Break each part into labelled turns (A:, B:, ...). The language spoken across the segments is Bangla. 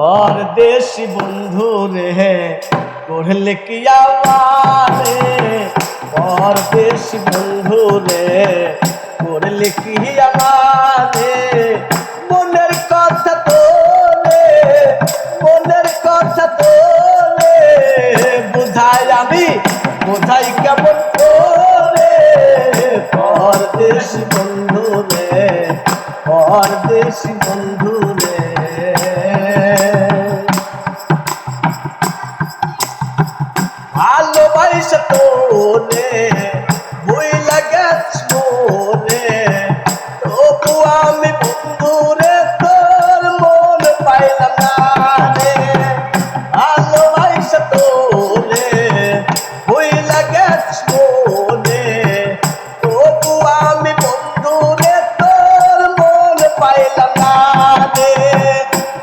A: পরদেশি বন্ধু রে করলে কি আমারে পরদেশি বন্ধু রে করলে কি আমারে মনের কথা তোলে মনের কথা তোলে বুঝাই আমি, বুঝাই কেমন করে? পরদেশি বন্ধু রে পরদেশি বন্ধু পাইলাম না রে।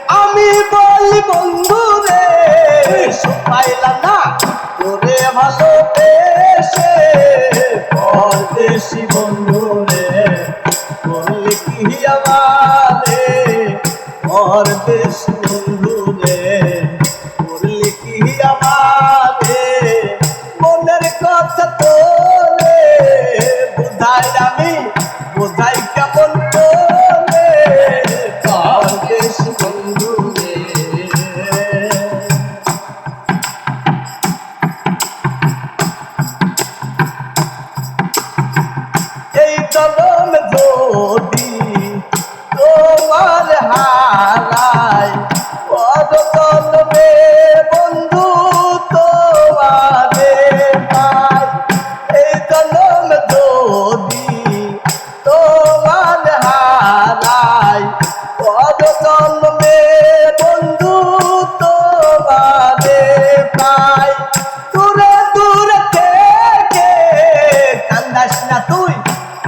A: আমি বলি, বন্ধু রে পাইলাম না। তোরে ভালোবেসে পরদেশি বন্ধু রে। বললি কি আমারে? পরদেশি বন্ধু রে। বললি কি আমারে? মনের কথা তোরে বুঝাই আমি, বুঝাই জনম যদি তোমার হারাই পর জন্মে বন্ধু, তোমারে পাই এই জনম যদি তোমার হারাই পর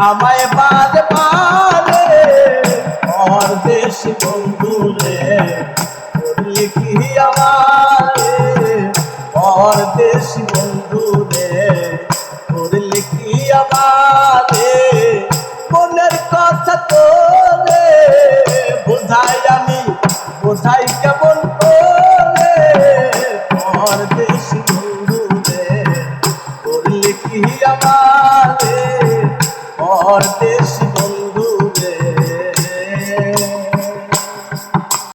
A: আমায় বাদ পারে আর দেশ বন্ধু রে করলি কি আমারে? আর দেশ বন্ধু রে করলি কি আমারে? মনের কথা তোরে বোঝাই আমি, বোঝাই কেমন Christ.